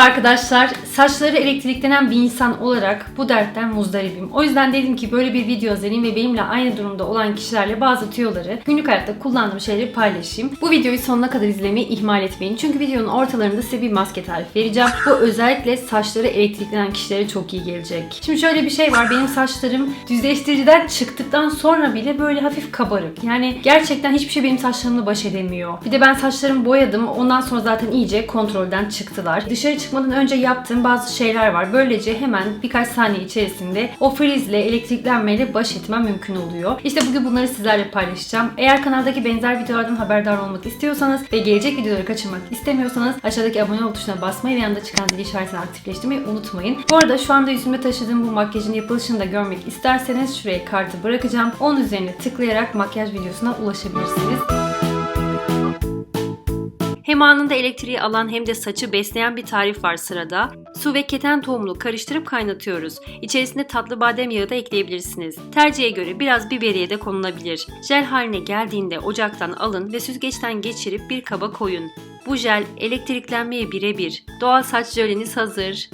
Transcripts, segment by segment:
Merhaba arkadaşlar. Saçları elektriklenen bir insan olarak bu dertten muzdaribim. O yüzden dedim ki böyle bir video hazırlayayım ve benimle aynı durumda olan kişilerle bazı tüyoları, günlük hayatta kullandığım şeyleri paylaşayım. Bu videoyu sonuna kadar izlemeyi ihmal etmeyin. Çünkü videonun ortalarında size bir maske tarifi vereceğim. Bu özellikle saçları elektriklenen kişilere çok iyi gelecek. Şimdi şöyle bir şey var. Benim saçlarım düzleştiriciden çıktıktan sonra bile böyle hafif kabarık. Yani gerçekten hiçbir şey benim saçlarımla baş edemiyor. Bir de ben saçlarımı boyadım. Ondan sonra zaten iyice kontrolden çıktılar. Dışarı çıkmadan önce yaptığım bazı şeyler var. Böylece hemen birkaç saniye içerisinde o frizle, elektriklenmeyle baş etmem mümkün oluyor. İşte bugün bunları sizlerle paylaşacağım. Eğer kanaldaki benzer videolardan haberdar olmak istiyorsanız ve gelecek videoları kaçırmak istemiyorsanız aşağıdaki abone ol tuşuna basmayı ve yanında çıkan zil işaretini aktifleştirmeyi unutmayın. Bu arada şu anda yüzümde taşıdığım bu makyajın yapılışını da görmek isterseniz şuraya kartı bırakacağım. Onun üzerine tıklayarak makyaj videosuna ulaşabilirsiniz. Hem anında elektriği alan hem de saçı besleyen bir tarif var sırada. Su ve keten tohumunu karıştırıp kaynatıyoruz. İçerisine tatlı badem yağı da ekleyebilirsiniz. Tercihe göre biraz biberiye de konulabilir. Jel haline geldiğinde ocaktan alın ve süzgeçten geçirip bir kaba koyun. Bu jel elektriklenmeye birebir. Doğal saç jöleniz hazır.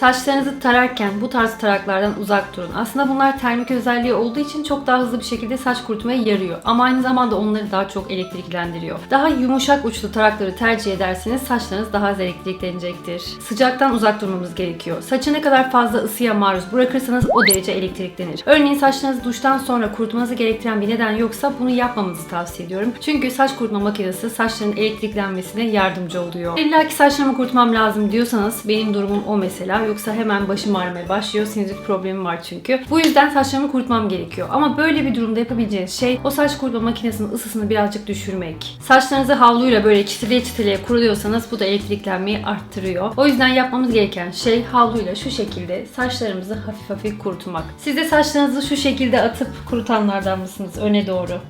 Saçlarınızı tararken bu tarz taraklardan uzak durun. Aslında bunlar termik özelliği olduğu için çok daha hızlı bir şekilde saç kurutmaya yarıyor. Ama aynı zamanda onları daha çok elektriklendiriyor. Daha yumuşak uçlu tarakları tercih ederseniz saçlarınız daha az elektriklenecektir. Sıcaktan uzak durmamız gerekiyor. Saçı ne kadar fazla ısıya maruz bırakırsanız o derece elektriklenir. Örneğin saçlarınızı duştan sonra kurutmanızı gerektiren bir neden yoksa bunu yapmamanızı tavsiye ediyorum. Çünkü saç kurutma makinesi saçların elektriklenmesine yardımcı oluyor. İlla ki saçlarımı kurutmam lazım diyorsanız benim durumum o mesela. Yoksa hemen başım ağrımaya başlıyor. Sinüzit problemim var çünkü. Bu yüzden saçlarımı kurutmam gerekiyor. Ama böyle bir durumda yapabileceğiniz şey o saç kurutma makinesinin ısısını birazcık düşürmek. Saçlarınızı havluyla böyle çitileye çitileye kuruluyorsanız bu da elektriklenmeyi arttırıyor. O yüzden yapmamız gereken şey havluyla şu şekilde saçlarımızı hafif hafif kurutmak. Siz de saçlarınızı şu şekilde atıp kurutanlardan mısınız öne doğru?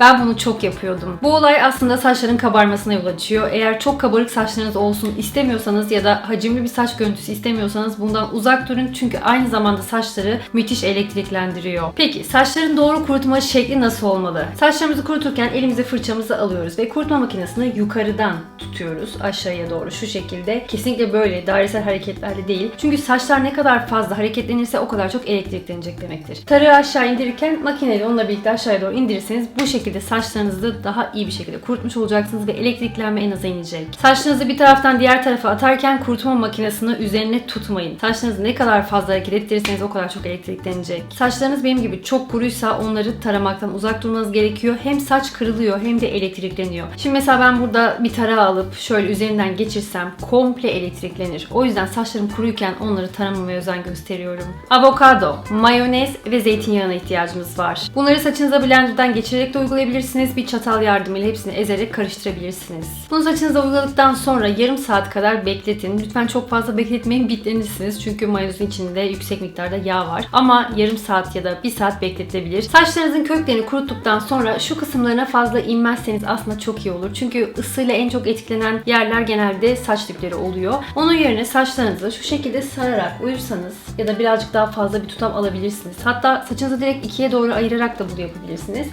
Ben bunu çok yapıyordum. Bu olay aslında saçların kabarmasına yol açıyor. Eğer çok kabarık saçlarınız olsun istemiyorsanız ya da hacimli bir saç görüntüsü istemiyorsanız bundan uzak durun çünkü aynı zamanda saçları müthiş elektriklendiriyor. Peki saçların doğru kurutma şekli nasıl olmalı? Saçlarımızı kuruturken elimize fırçamızı alıyoruz ve kurutma makinesini yukarıdan tutuyoruz aşağıya doğru şu şekilde. Kesinlikle böyle dairesel hareketlerle değil. Çünkü saçlar ne kadar fazla hareketlenirse o kadar çok elektriklenecek demektir. Tarığı aşağı indirirken makineyle onunla birlikte aşağıya doğru indirirseniz bu şekilde saçlarınızı daha iyi bir şekilde kurutmuş olacaksınız ve elektriklenme en aza inecek. Saçlarınızı bir taraftan diğer tarafa atarken kurutma makinesini üzerine tutmayın. Saçlarınızı ne kadar fazla hareket ettirirseniz o kadar çok elektriklenecek. Saçlarınız benim gibi çok kuruysa onları taramaktan uzak durmanız gerekiyor. Hem saç kırılıyor hem de elektrikleniyor. Şimdi mesela ben burada bir tarağı alıp şöyle üzerinden geçirsem komple elektriklenir. O yüzden saçlarım kuruyken onları taramamaya özen gösteriyorum. Avokado, mayonez ve zeytinyağına ihtiyacımız var. Bunları saçınıza blenderdan geçirerek de uygulayabilirsiniz. Bir çatal yardımıyla hepsini ezerek karıştırabilirsiniz. Bunu saçınıza uyguladıktan sonra yarım saat kadar bekletin. Lütfen çok fazla bekletmeyin bitlenirsiniz. Çünkü mayonezin içinde yüksek miktarda yağ var. Ama yarım saat ya da bir saat bekletilebilir. Saçlarınızın köklerini kuruttuktan sonra şu kısımlarına fazla inmezseniz aslında çok iyi olur. Çünkü ısıyla en çok etkilenen yerler genelde saç dipleri oluyor. Onun yerine saçlarınızı şu şekilde sararak uyursanız ya da birazcık daha fazla bir tutam alabilirsiniz. Hatta saçınızı direkt ikiye doğru ayırarak da bunu yapabilirsiniz.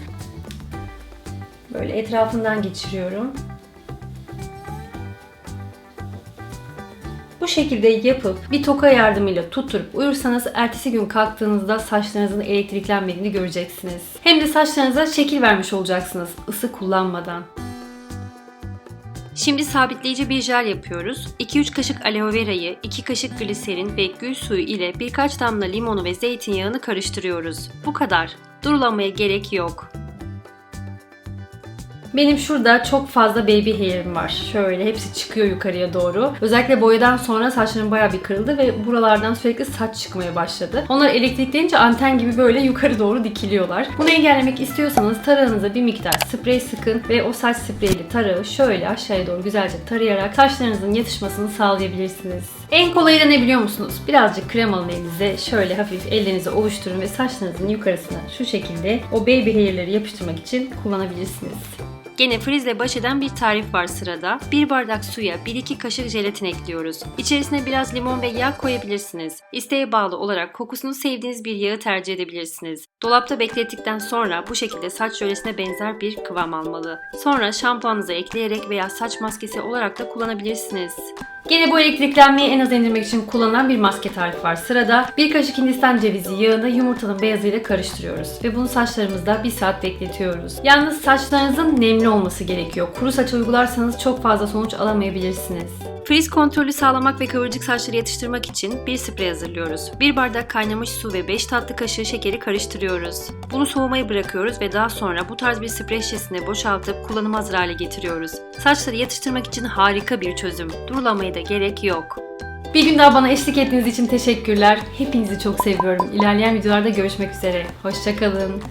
Böyle etrafından geçiriyorum. Bu şekilde yapıp bir toka yardımıyla tutturup uyursanız ertesi gün kalktığınızda saçlarınızın elektriklenmediğini göreceksiniz. Hem de saçlarınıza şekil vermiş olacaksınız ısı kullanmadan. Şimdi sabitleyici bir jel yapıyoruz. 2-3 kaşık aloe verayı, 2 kaşık gliserin ve gül suyu ile birkaç damla limonu ve zeytinyağını karıştırıyoruz. Bu kadar. Durulamaya gerek yok. Benim şurada çok fazla baby hair'im var. Şöyle hepsi çıkıyor yukarıya doğru. Özellikle boyadan sonra saçlarım bayağı bir kırıldı ve buralardan sürekli saç çıkmaya başladı. Onlar elektriklenince anten gibi böyle yukarı doğru dikiliyorlar. Bunu engellemek istiyorsanız tarağınıza bir miktar sprey sıkın ve o saç spreyli tarağı şöyle aşağıya doğru güzelce tarayarak saçlarınızın yatışmasını sağlayabilirsiniz. En kolayı da ne biliyor musunuz? Birazcık krem alın elinize. Şöyle hafif ellerinizi ovuşturun ve saçlarınızın yukarısına şu şekilde o baby hair'leri yapıştırmak için kullanabilirsiniz. Gene frizle baş eden bir tarif var sırada. 1 bardak suya 1-2 kaşık jelatin ekliyoruz. İçerisine biraz limon ve yağ koyabilirsiniz. İsteğe bağlı olarak kokusunu sevdiğiniz bir yağı tercih edebilirsiniz. Dolapta beklettikten sonra bu şekilde saç jöresine benzer bir kıvam almalı. Sonra şampuanınızı ekleyerek veya saç maskesi olarak da kullanabilirsiniz. Gene bu elektriklenmeyi en az indirmek için kullanılan bir maske tarifi var. Sırada bir kaşık hindistan cevizi yağını yumurtanın beyazıyla karıştırıyoruz. Ve bunu saçlarımızda bir saat bekletiyoruz. Yalnız saçlarınızın nemli olması gerekiyor. Kuru saç uygularsanız çok fazla sonuç alamayabilirsiniz. Friz kontrolü sağlamak ve kıvırcık saçları yatıştırmak için bir sprey hazırlıyoruz. Bir bardak kaynamış su ve 5 tatlı kaşığı şekeri karıştırıyoruz. Bunu soğumaya bırakıyoruz ve daha sonra bu tarz bir sprey şişesine boşaltıp kullanıma hazır hale getiriyoruz. Saçları yatıştırmak için harika bir çözüm. Da gerek yok. Bir gün daha bana eşlik ettiğiniz için teşekkürler. Hepinizi çok seviyorum. İlerleyen videolarda görüşmek üzere. Hoşçakalın.